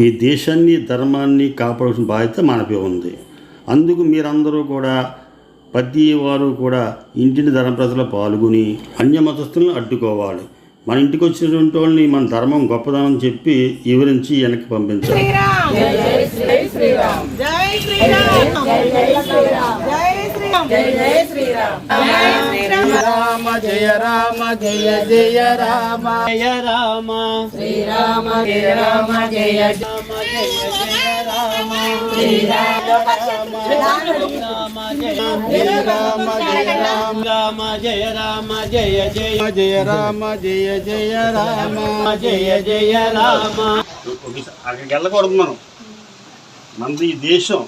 ఈ దేశాన్ని ధర్మాన్ని కాపాడాల్సిన బాధ్యత మనపై ఉంది. అందుకు మీరందరూ కూడా ప్రతి వారు కూడా ఇంటిని ధర్మప్రజలో పాల్గొని అన్య మతస్థులను అడ్డుకోవాలి. మన ఇంటికి వచ్చినటువంటి వాళ్ళని మన ధర్మం గొప్పదనం చెప్పి వివరించి వెనక్కి పంపించాలి. శ్రీరామ్. జై శ్రీరామ్. జయ రామ జయ జయ రామ. జయ రామ. శ్రీరామ జయ రామ జయ రామ. జయ జయ రామ. రామ జయ రామ జయ రామ. రామ జయ రామ జయ జయ జయ రామ జయ జయ రామ. జయ జయ రామ. అక్కడికి వెళ్ళకూడదు మనం. మనది ఈ దేశం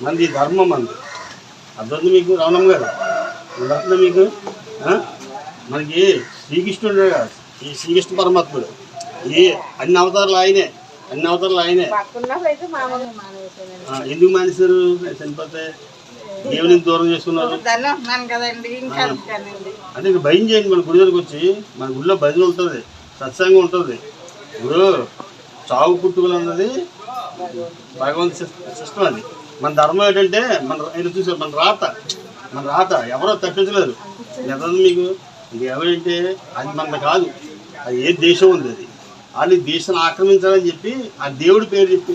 మనది ధర్మం మనది అర్థం మీకు రావణమ్మ గారు? అర్థం మీకు? మనకి శ్రీకృష్ణుడు ఈ శ్రీకృష్ణ పరమాత్ముడు. ఈ అన్ని అవతారాలు ఆయనే. అన్ని అవతారాలు ఆయనే. ఎందుకు మానేశారు? చనిపోతే దేవుని దూరం చేసుకున్నారు? అంటే ఇక భయం చేయండి మన గుడి దగ్గరికి వచ్చి. మన గుడిలో భజన ఉంటుంది సత్సంగం ఉంటుంది. ఇప్పుడు చావు పుట్టుకలు అన్నది భగవంతు సిస్టమ్ అది. మన ధర్మం ఏంటంటే మన ఆయన చూసారు మన రాత. మన రాత ఎవరో తప్పించలేరు. ఎంత మీకు ఇది ఎవరంటే అది మన కాదు. అది ఏ దేశం ఉంది అది. వాళ్ళు దేశాన్ని ఆక్రమించాలని చెప్పి ఆ దేవుడి పేరు చెప్పి